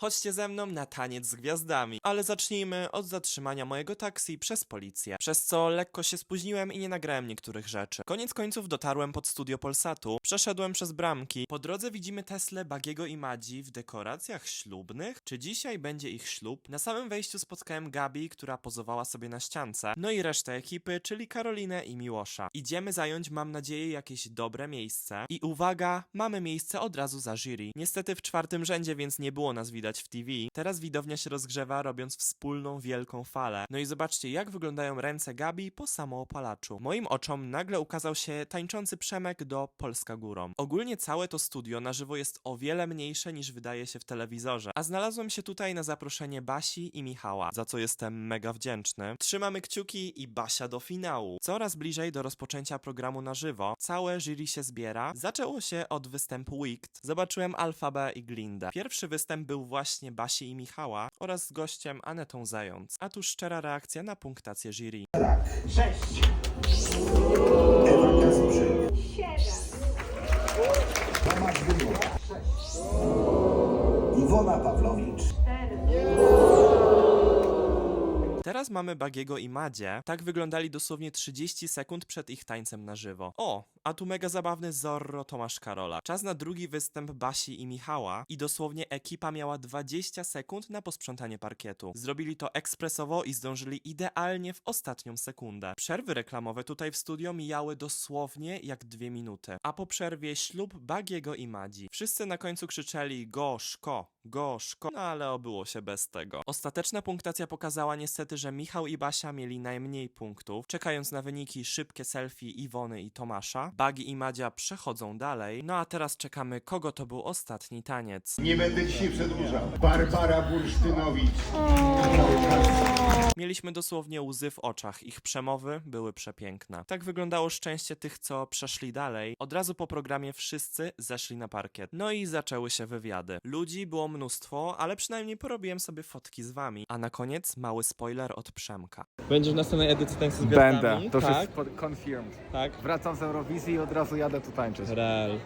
Chodźcie ze mną na taniec z gwiazdami. Ale zacznijmy od zatrzymania mojego taksi przez policję, przez co lekko się spóźniłem i nie nagrałem niektórych rzeczy. Koniec końców dotarłem pod studio Polsatu, przeszedłem przez bramki. Po drodze widzimy Teslę, Bagiego i Madzi w dekoracjach ślubnych. Czy dzisiaj będzie ich ślub? Na samym wejściu spotkałem Gabi, która pozowała sobie na ściance. No i resztę ekipy, czyli Karolinę i Miłosza. Idziemy zająć, mam nadzieję, jakieś dobre miejsce. I uwaga, mamy miejsce od razu za jury. Niestety w czwartym rzędzie, więc nie było nas widać w TV. Teraz widownia się rozgrzewa, robiąc wspólną wielką falę. No i zobaczcie, jak wyglądają ręce Gabi po samoopalaczu. Moim oczom nagle ukazał się tańczący Przemek do Polska Górą. Ogólnie całe to studio na żywo jest o wiele mniejsze niż wydaje się w telewizorze, a znalazłem się tutaj na zaproszenie Basi i Michała, za co jestem mega wdzięczny. Trzymamy kciuki i Basia do finału. Coraz bliżej do rozpoczęcia programu na żywo. Całe jury się zbiera. Zaczęło się od występu Wicked. Zobaczyłem Alfabę i Glindę. Pierwszy występ był właśnie Basi i Michała oraz z gościem Anetą Zając. A tu szczera reakcja na punktację jury. Sześć. Ewa Siedem. Tomasz Wymura, Iwona Pawlowicz, Teraz mamy Bagiego i Madzie. Tak wyglądali dosłownie 30 sekund przed ich tańcem na żywo. O, a tu mega zabawny Zorro Tomasz Karola. Czas na drugi występ Basi i Michała i dosłownie ekipa miała 20 sekund na posprzątanie parkietu. Zrobili to ekspresowo i zdążyli idealnie w ostatnią sekundę. Przerwy reklamowe tutaj w studio mijały dosłownie jak dwie minuty. A po przerwie ślub Bagiego i Madzi. Wszyscy na końcu krzyczeli gorzko, gorzko, no ale obyło się bez tego. Ostateczna punktacja pokazała niestety, że Michał i Basia mieli najmniej punktów. Czekając na wyniki szybkie selfie Iwony i Tomasza, Bagi i Madzia przechodzą dalej. No a teraz czekamy, kogo to był ostatni taniec. Nie będę dzisiaj przedłużał. Barbara Bursztynowicz. Mieliśmy dosłownie łzy w oczach, ich przemowy były przepiękne. Tak wyglądało szczęście tych, co przeszli dalej. Od razu po programie wszyscy zeszli na parkiet. No i zaczęły się wywiady. Ludzi było mnóstwo, ale przynajmniej porobiłem sobie fotki z wami. A na koniec mały spoiler od Przemka. Będziesz na następnej edycji tańca z gwiazdami? Będę, to już tak? jest pod- confirmed. Tak? Wracam z Eurowizji i od razu jadę tu tańczyć. Real.